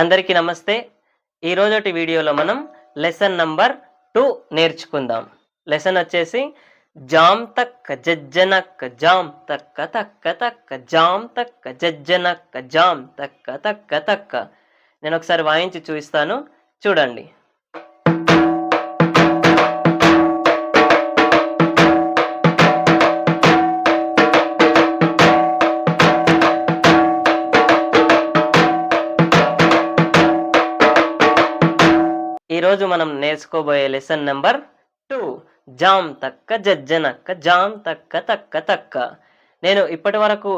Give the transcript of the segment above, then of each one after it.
అందరికీ నమస్తే. ఈరోజటి వీడియోలో మనం లెసన్ నంబర్ టూ నేర్చుకుందాం. లెసన్ వచ్చేసి జామ్ తక్క జజ్జనక్క జామ్ తక్క తక్క తక్క జామ్ తక్క జజ్జనక్క జామ్ తక్క తక్క తక్క. నేను ఒకసారి వాయించి చూపిస్తాను. చూడండి. ఈరోజు మనం నేర్చుకోబోయే లెసన్ నెంబర్ టూ జామ్ తక్క జజ్జనక్క జామ్ తక్క తక్క తక్క. నేను ఇప్పటి వరకు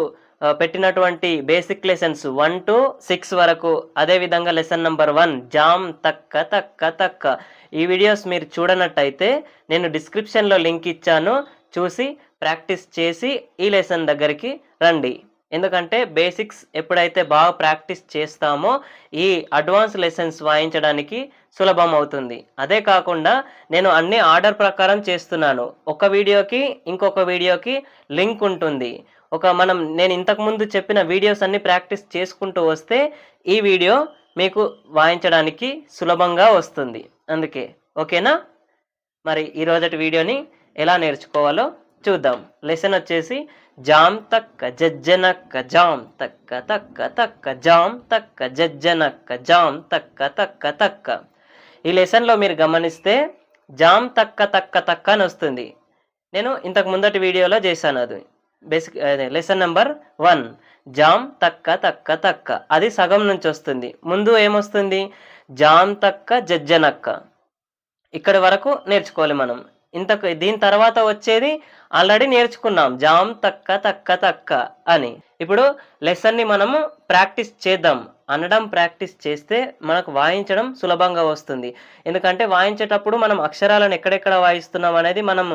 పెట్టినటువంటి basic lessons one to six వరకు అదేవిధంగా లెసన్ నెంబర్ వన్ జామ్ తక్క తక్క తక్క. ఈ వీడియోస్ మీరు చూడనట్టయితే నేను డిస్క్రిప్షన్లో లింక్ ఇచ్చాను. చూసి ప్రాక్టీస్ చేసి ఈ లెసన్ దగ్గరికి రండి. ఎందుకంటే బేసిక్స్ ఎప్పుడైతే బాగా ప్రాక్టీస్ చేస్తామో ఈ అడ్వాన్స్ లెసన్స్ వాయించడానికి సులభం అవుతుంది. అదే కాకుండా నేను అన్ని ఆర్డర్ ప్రకారం చేస్తున్నాను. ఒక వీడియోకి ఇంకొక వీడియోకి లింక్ ఉంటుంది. ఒక మనం నేను ఇంతకుముందు చెప్పిన వీడియోస్ అన్ని ప్రాక్టీస్ చేసుకుంటూ వస్తే ఈ వీడియో మీకు వాయించడానికి సులభంగా వస్తుంది. అందుకే ఓకేనా? మరి ఈరోజటి వీడియోని ఎలా నేర్చుకోవాలో చూద్దాం. లెసన్ వచ్చేసి జామ్ తక్క జజ్జనక్క జామ్ తక్క తక్క తక్క జామ్ తక్క జజ్జనక్క జామ్ తక్క తక్క తక్క. ఈ లెసన్లో మీరు గమనిస్తే జామ్ తక్క తక్క తక్క అని వస్తుంది. నేను ఇంతకు ముందటి వీడియోలో చేశాను అది. బేసిక్ అదే లెసన్ నెంబర్ వన్ జామ్ తక్క తక్క తక్క. అది సగం నుంచి వస్తుంది. ముందు ఏమొస్తుంది? జామ్ తక్క జజ్జనక్క ఇక్కడి వరకు నేర్చుకోవాలి మనం. ఇంతకు దీని తర్వాత వచ్చేది ఆల్రెడీ నేర్చుకున్నాం. జామ్ తక్క తక్క తక్క అని. ఇప్పుడు లెసన్ని మనము ప్రాక్టీస్ చేద్దాం. అనడం ప్రాక్టీస్ చేస్తే మనకు వాయించడం సులభంగా వస్తుంది. ఎందుకంటే వాయించేటప్పుడు మనం అక్షరాలను ఎక్కడెక్కడ వాయిస్తున్నాం అనేది మనం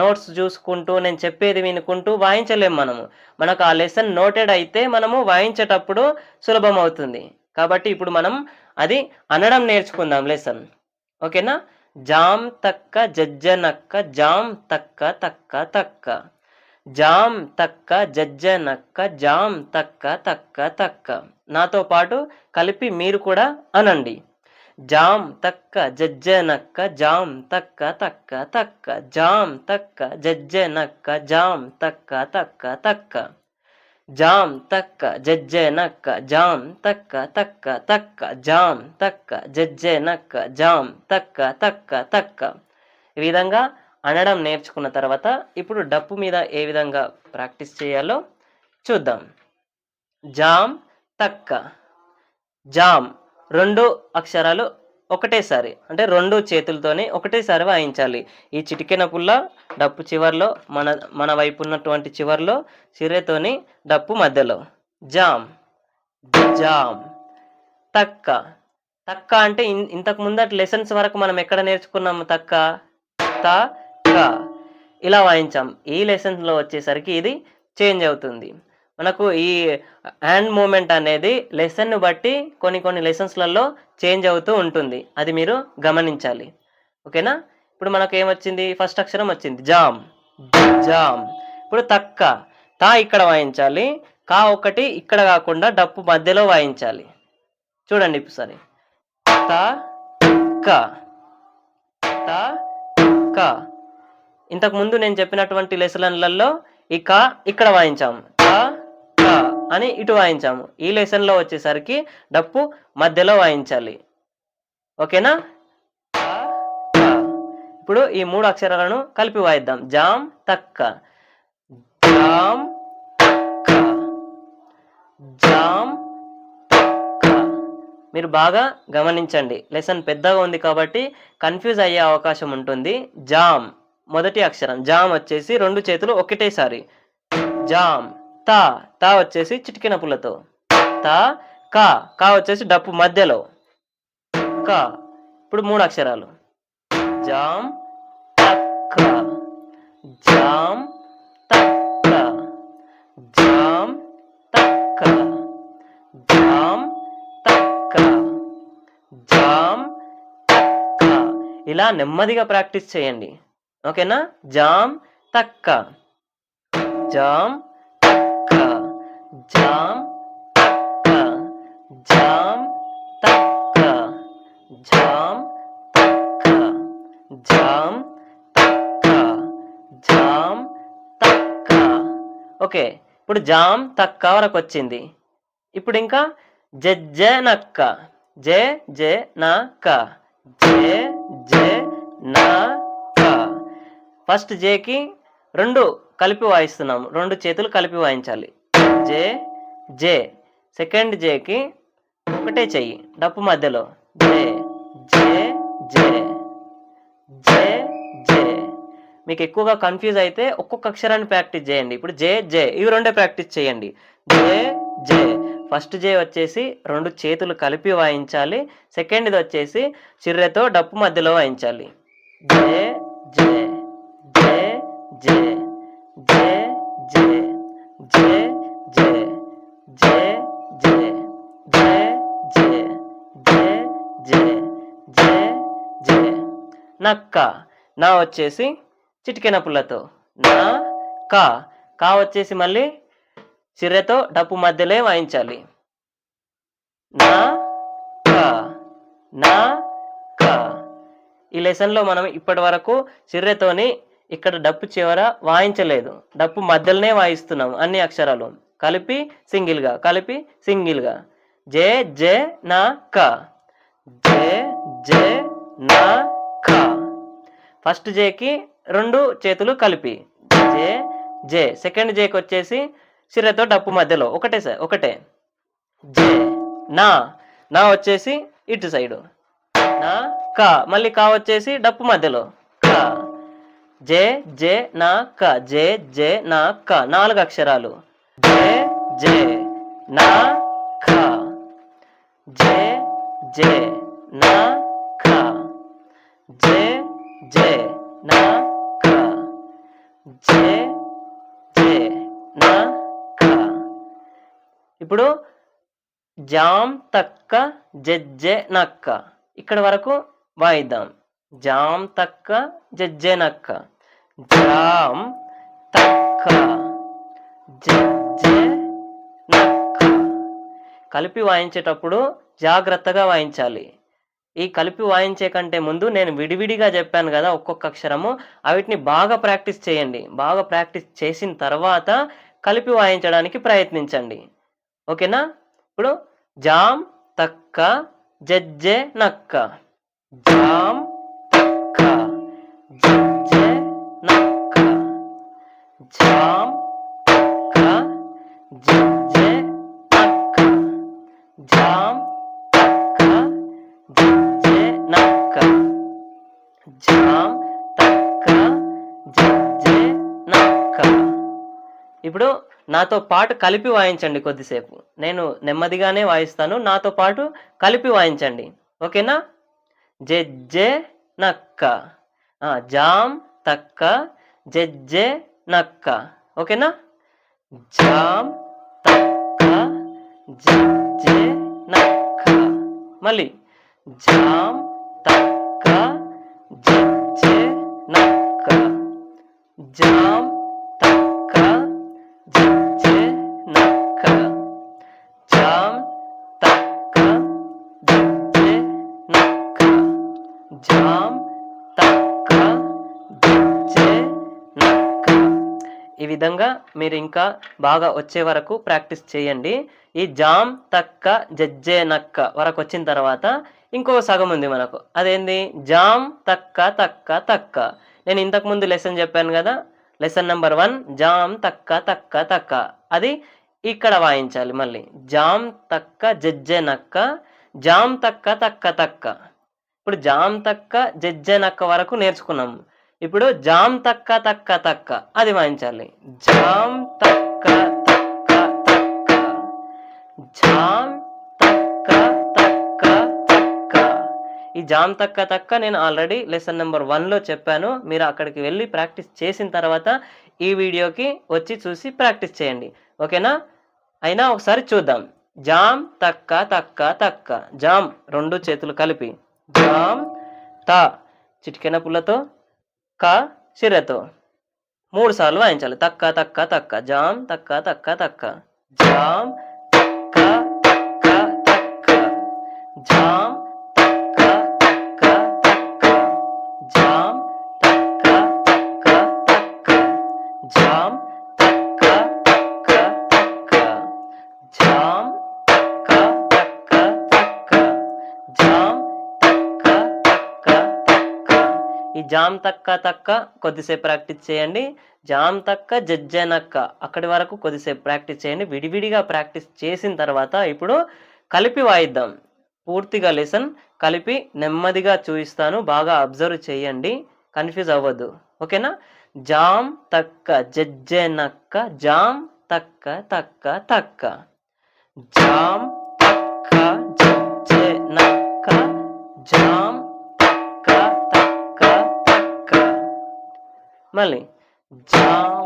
నోట్స్ చూసుకుంటూ నేను చెప్పేది వినుకుంటూ వాయించలేము మనము. మనకు ఆ లెసన్ నోటెడ్ అయితే మనము వాయించేటప్పుడు సులభం అవుతుంది కాబట్టి ఇప్పుడు మనం అది అనడం నేర్చుకుందాం లెసన్ ఓకేనా? జామ్ తక్క జజ్జనక్క జామ్ తక్క తక్క తక్క. జామ్ తక్క జజ్జనక్క జామ్ తక్క తక్క తక్క. నాతో పాటు కలిపి మీరు కూడా అనండి. జామ్ తక్క జజ్జనక్క జామ్ తక్క తక్క తక్క. జామ్ తక్క జజ్జనక్క జామ్ తక్క తక్క తక్క. జామ్ తక్క జజ్జె నక్క జామ్ తక్క తక్క తక్క జామ్ తక్క జజ్జె నక్క జామ్ తక్క తక్క తక్క. ఈ విధంగా అనడం నేర్చుకున్న తర్వాత ఇప్పుడు డప్పు మీద ఏ విధంగా ప్రాక్టీస్ చేయాలో చూద్దాం. జామ్ తక్క జామ్ రెండు అక్షరాలు ఒకటేసారి అంటే రెండు చేతులతోని ఒకటేసారి వాయించాలి. ఈ చిటికెన పుల్ల డప్పు చివర్లో మన మన వైపు ఉన్నటువంటి చివర్లో సిరేతోని డప్పు మధ్యలో. జామ్ జామ్ తక్క. తక్క అంటే ఇన్- ఇంతకు ముందటి లెసన్స్ వరకు మనం ఎక్కడ నేర్చుకున్నాము తక్క? త ఇలా వాయించాం. ఈ లెసన్స్లో వచ్చేసరికి ఇది చేంజ్ అవుతుంది. మనకు ఈ హ్యాండ్ మూమెంట్ అనేది లెసన్ను బట్టి కొన్ని కొన్ని లెసన్స్లలో చేంజ్ అవుతూ ఉంటుంది. అది మీరు గమనించాలి. ఓకేనా ఇప్పుడు మనకు ఏమొచ్చింది? ఫస్ట్ అక్షరం వచ్చింది. జామ్. జామ్. ఇప్పుడు తక్క. తా ఇక్కడ వాయించాలి. కా ఒకటి ఇక్కడ కాకుండా డప్పు మధ్యలో వాయించాలి. చూడండి ఇప్పుడు త క. త క. ఇంతకు ముందు నేను చెప్పినటువంటి లెసన్లలో ఈ క ఇక్కడ వాయించాము అని ఇటు వాయించాము. ఈ లెసన్లో వచ్చేసరికి డప్పు మధ్యలో వాయించాలి. ఓకేనా? ఇప్పుడు ఈ మూడు అక్షరాలను కలిపి వాయిద్దాం. జామ్ తక్క. జామ్ తక్క. జామ్ తక్క. మీరు బాగా గమనించండి. లెసన్ పెద్దగా ఉంది కాబట్టి కన్ఫ్యూజ్ అయ్యే అవకాశం ఉంటుంది. జామ్ మొదటి అక్షరం. జామ్ వచ్చేసి రెండు చేతులు ఒకటేసారి జామ్ తా తా వచ్చేసి చిటికిన పుల్లతో. తా కా కా వచ్చేసి డప్పు మధ్యలో. కా ఇప్పుడు మూడు అక్షరాలు. జామ్ తక్క. జామ్ తక్క. జామ్ తక్క. జామ్ తక్క. జామ్ తక్క. ఇలా నెమ్మదిగా ప్రాక్టీస్ చేయండి. ఓకేనా? జామ్ తక్క. జామ్ జామ్ తక్క జామ్ తక్క జామ్ తక్క జామ్ తక్క జామ్ తక్క. ఓకే ఇప్పుడు జామ్ తక్క వరకు వచ్చింది. ఇప్పుడు ఇంకా జజ్జ నక్క జే జే నక్క జే జే నక్క ఫస్ట్ జేకి రెండు కలిపి వాయిస్తున్నాము రెండు చేతులు కలిపి వాయించాలి. జే జే. సెకండ్ జేకి ఒకటే చెయ్యి. డప్పు మధ్యలో. జే జే జే. జే జే. మీకు ఎక్కువగా కన్ఫ్యూజ్ అయితే ఒక్కొక్క అక్షరాన్ని ప్రాక్టీస్ చేయండి. ఇప్పుడు జే జే. ఇవి రెండే ప్రాక్టీస్ చేయండి. జే జే. ఫస్ట్ జే వచ్చేసి రెండు చేతులు కలిపి వాయించాలి. సెకండ్ది వచ్చేసి చిర్రెతో డప్పు మధ్యలో వాయించాలి. జే జే. జే జే. జే జే. జే. జే జే జే జే జే జే జే జే జే. నక్క నా వచ్చేసి చిటికెన పుల్లతో. నా కా కా వచ్చేసి మళ్ళీ చిర్రెతో డప్పు మధ్యలో వాయించాలి. నా కా నా కా. ఈ లెసన్లో మనం ఇప్పటి వరకు చిర్రెతోని ఇక్కడ డప్పు చివర వాయించలేదు. డప్పు మధ్యలోనే వాయిస్తున్నాం అన్ని అక్షరాలు. కలిపి సింగిల్గా కలిపి సింగిల్గా. జే జే నా క. జే జే నా క. ఫస్ట్ జేకి రెండు చేతులు కలిపి. జే జే. సెకండ్ జేకి వచ్చేసి సిరతో డప్పు మధ్యలో. ఒకటే సార్ ఒకటే. జే నా. నా వచ్చేసి ఇటు సైడు. నా క. మళ్ళీ కా వచ్చేసి డప్పు మధ్యలో. క. జే జే నా క. జే జే నా క. నాలుగు అక్షరాలు. జే జే నా ఖ. జే జే నా ఖ. జే జే నా ఖ. జే జే నా ఖ. ఇప్పుడు జామ్ తక్క జజ్జె నక్క ఇక్కడ వరకు వాయిద్దాం. జామ్ తక్క జజ్జె నక్క జామ్ తక్క జ కలిపి వాయించేటప్పుడు జాగ్రత్తగా వాయించాలి. ఈ కలిపి వాయించే కంటే ముందు నేను విడివిడిగా చెప్పాను కదా ఒక్కొక్క అక్షరము అవిటిని బాగా ప్రాక్టీస్ చేయండి. బాగా ప్రాక్టీస్ చేసిన తర్వాత కలిపి వాయించడానికి ప్రయత్నించండి. ఓకేనా? ఇప్పుడు జామ్ తక్క జజ్జె నక్క. జామ్ తక్క జజ్జె నక్క. జామ్ తక్క జజ్జె జామ్ తక్క జజ్జె నక్క జామ్ తక్క జజ్జె నక్క ఇప్పుడు నాతో పాటు కలిపి వాయించండి కొద్దిసేపు. నేను నెమ్మదిగానే వాయిస్తాను. నాతో పాటు కలిపి వాయించండి. ఓకేనా? జెజ్జే నక్క జామ్ తక్క జెజ్జే నక్క ఓకేనా? జామ్ జెజ్జె నక్క. మళ్ళీ జామ్ తక్క జెజ్జె నక్క. జామ్ తక్క జజ్జె నక్క. జామ్ తక్క జజ్జె నక్క. జామ్ తక్క జజ్జె నక్క. ఈ విధంగా మీరు ఇంకా బాగా వచ్చే వరకు ప్రాక్టీస్ చేయండి. ఈ జామ్ తక్క జజ్జే నక్క వరకు వచ్చిన తర్వాత ఇంకో సగం ఉంది మనకు. అదేంది? జామ్ తక్క తక్క తక్క. నేను ఇంతకు ముందు లెసన్ చెప్పాను కదా? లెసన్ నెంబర్ వన్ జామ్ తక్క తక్క తక్క. అది ఇక్కడ వాయించాలి మళ్ళీ. జామ్ తక్క జజ్జె నక్క. జామ్ తక్క తక్క తక్క. ఇప్పుడు జామ్ తక్క జజ్జె నక్క వరకు నేర్చుకున్నాము ఇప్పుడు జామ్ తక్క తక్క తక్క. అది వాయించాలి. జామ్ తక్క జామ్ తక్క తక్క తక్క. ఈ జామ్ తక్క తక్క నేను ఆల్రెడీ లెసన్ నెంబర్ వన్లో చెప్పాను. మీరు అక్కడికి వెళ్ళి ప్రాక్టీస్ చేసిన తర్వాత ఈ వీడియోకి వచ్చి చూసి ప్రాక్టీస్ చేయండి. ఓకేనా? అయినా ఒకసారి చూద్దాం. జామ్ తక్క తక్క తక్క. జామ్ రెండు చేతులు కలిపి. జామ్ త చిటికెన పుల్లతో క సిరతో. మూడు సార్లు వాయించాలి. తక్క తక్క తక్క. జామ్ తక్క తక్క తక్క. జామ్ జామ్ తక్క తక్క తక్క జామ్ తక్క తక్క తక్క జామ్ తక్క తక్క తక్క జామ్ తక్క తక్క తక్క జామ్ తక్క తక్క తక్క ఈ జామ్ తక్క తక్క కొద్దిసేపు ప్రాక్టీస్ చేయండి. జామ్ తక్క జజ్జనక్క. అక్కడి వరకు కొద్దిసేపు ప్రాక్టీస్ చేయండి. విడివిడిగా ప్రాక్టీస్ చేసిన తర్వాత ఇప్పుడు కలిపి వాయిద్దాం. పూర్తిగా లెసన్ కలిపి నెమ్మదిగా చూపిస్తాను బాగా అబ్జర్వ్ చేయండి. కన్ఫ్యూజ్ అవ్వద్దు. ఓకేనా జామ్ తక్క జజ్జెనక్క జామ్ తక్క తక్క తక్క. జామ్ తక్క జజ్జెనక్క జామ్ తక్క తక్క తక్క. మళ్ళీ జామ్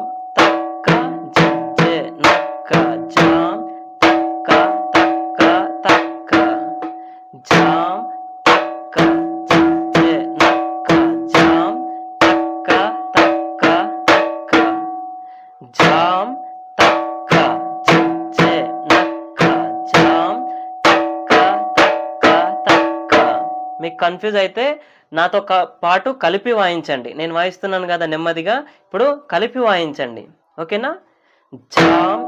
జామ్ తక్క జజ్జెనక్క జామ్ తక్క తక్క తక్క. మీకు కన్ఫ్యూజ్ అయితే నాతో పాటు కలిపి వాయించండి. నేను వాయిస్తున్నాను కదా నెమ్మదిగా. ఇప్పుడు కలిపి వాయించండి. ఓకేనా? జామ్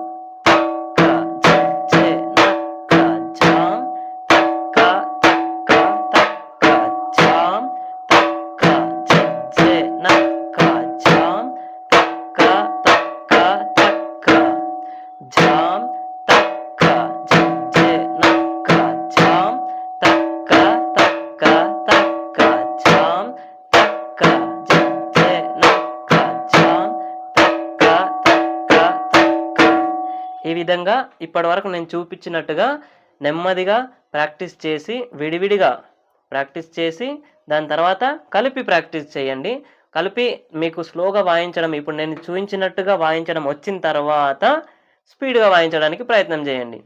ఇప్పటి వరకు నేను చూపించినట్టుగా నెమ్మదిగా ప్రాక్టీస్ చేసి విడివిడిగా ప్రాక్టీస్ చేసి దాని తర్వాత కలిపి ప్రాక్టీస్ చేయండి. కలిపి మీకు స్లోగా వాయించడం ఇప్పుడు నేను చూపించినట్టుగా వాయించడం వచ్చిన తర్వాత స్పీడ్గా వాయించడానికి ప్రయత్నం చేయండి.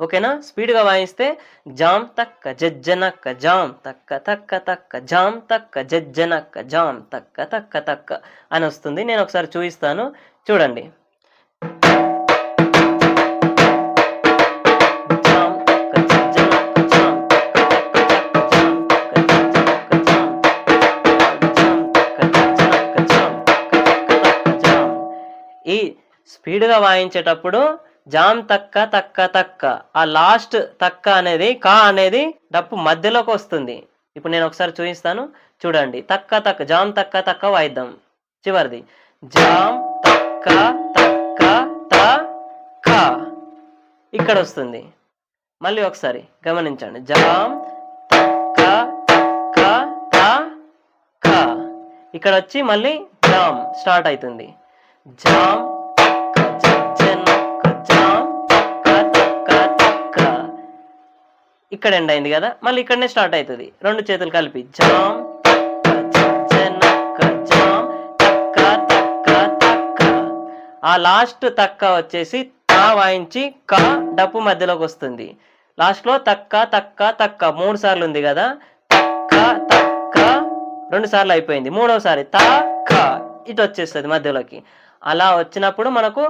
ఓకేనా? స్పీడ్గా వాయిస్తే జామ్ తక్క జజ్జనక్క జామ్ తక్క తక్క తక్క జామ్ తక్క జజ్జనక్క జామ్ తక్క తక్క తక్క అని వస్తుంది. నేను ఒకసారి చూపిస్తాను చూడండి. స్పీడ్గా వాయించేటప్పుడు జామ్ తక్క తక్క తక్క. ఆ లాస్ట్ తక్క అనేది కా అనేది డప్పు మధ్యలోకి వస్తుంది. ఇప్పుడు నేను ఒకసారి చూపిస్తాను. చూడండి. తక్క తక్క జామ్ తక్క తక్క వాయిద్దాం. చివరిది. జామ్ తక్క తక్క త క. ఇక్కడ వస్తుంది. మళ్ళీ ఒకసారి గమనించండి. జామ్ తక్క తక్క త క. ఇక్కడ వచ్చి మళ్ళీ జామ్ స్టార్ట్ అవుతుంది. జామ్ ఇక్కడ ఎండ్ అయింది కదా మళ్ళీ ఇక్కడనే స్టార్ట్ అవుతుంది. రెండు చేతులు కలిపి జామ్ తక్క తక్క ఆ లాస్ట్ తక్క వచ్చేసి తా వాయించి క డప్పు మధ్యలోకి వస్తుంది. లాస్ట్లో తక్క తక్క తక్క మూడు సార్లు ఉంది కదా తక్క తక్క రెండు సార్లు అయిపోయింది. మూడోసారి తక్క ఇటు వచ్చేస్తుంది మధ్యలోకి. అలా వచ్చినప్పుడు మనకు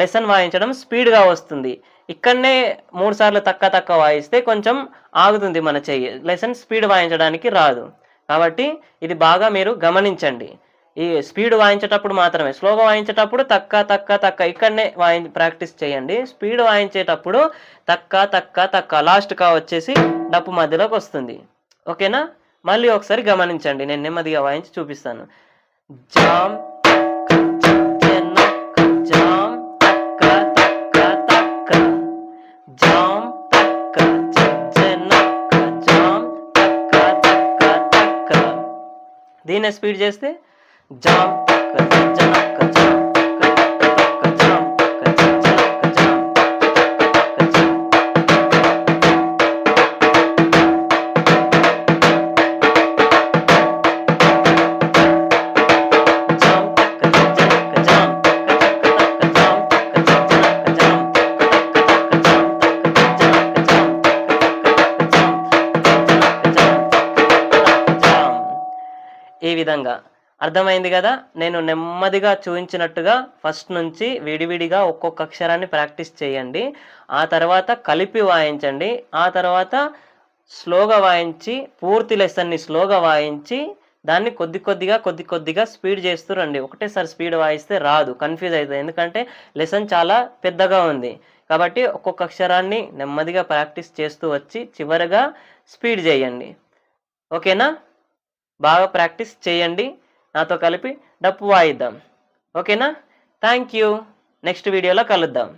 లెసన్ వాయించడం స్పీడ్గా వస్తుంది. ఇక్కడనే మూడు సార్లు తక్క తక్క వాయిస్తే కొంచెం ఆగుతుంది మన చెయ్యి. లెసన్ స్పీడ్ వాయించడానికి రాదు. కాబట్టి ఇది బాగా మీరు గమనించండి. ఈ స్పీడ్ వాయించేటప్పుడు మాత్రమే స్లోగా వాయించేటప్పుడు తక్క తక్క తక్క ఇక్కడనే వాయి ప్రాక్టీస్ చేయండి. స్పీడ్ వాయించేటప్పుడు తక్క తక్క తక్క లాస్ట్గా వచ్చేసి డప్పు మధ్యలోకి వస్తుంది. ఓకేనా? మళ్ళీ ఒకసారి గమనించండి. నేను నెమ్మదిగా వాయించి చూపిస్తాను. జామ్ దీన్ని స్పీడ్ చేస్తే జామ్ తక్క జనక జామ్ విధంగా. అర్థమైంది కదా? నేను నెమ్మదిగా చూపించినట్టుగా ఫస్ట్ నుంచి విడివిడిగా ఒక్కొక్క అక్షరాన్ని ప్రాక్టీస్ చేయండి. ఆ తర్వాత కలిపి వాయించండి. ఆ తర్వాత స్లోగా వాయించి పూర్తి లెసన్ని స్లోగా వాయించి దాన్ని కొద్ది కొద్దిగా కొద్ది కొద్దిగా స్పీడ్ చేస్తూ రండి. ఒకటేసారి స్పీడ్ వాయిస్తే రాదు కన్ఫ్యూజ్ అవుతుంది ఎందుకంటే లెసన్ చాలా పెద్దగా ఉంది. కాబట్టి ఒక్కొక్క అక్షరాన్ని నెమ్మదిగా ప్రాక్టీస్ చేస్తూ వచ్చి చివరగా స్పీడ్ చేయండి. ఓకేనా? బాగా ప్రాక్టీస్ చేయండి. నాతో కలిపి డప్పు వాయిద్దాం. ఓకేనా? థ్యాంక్ యూ నెక్స్ట్ వీడియోలో కలుద్దాం.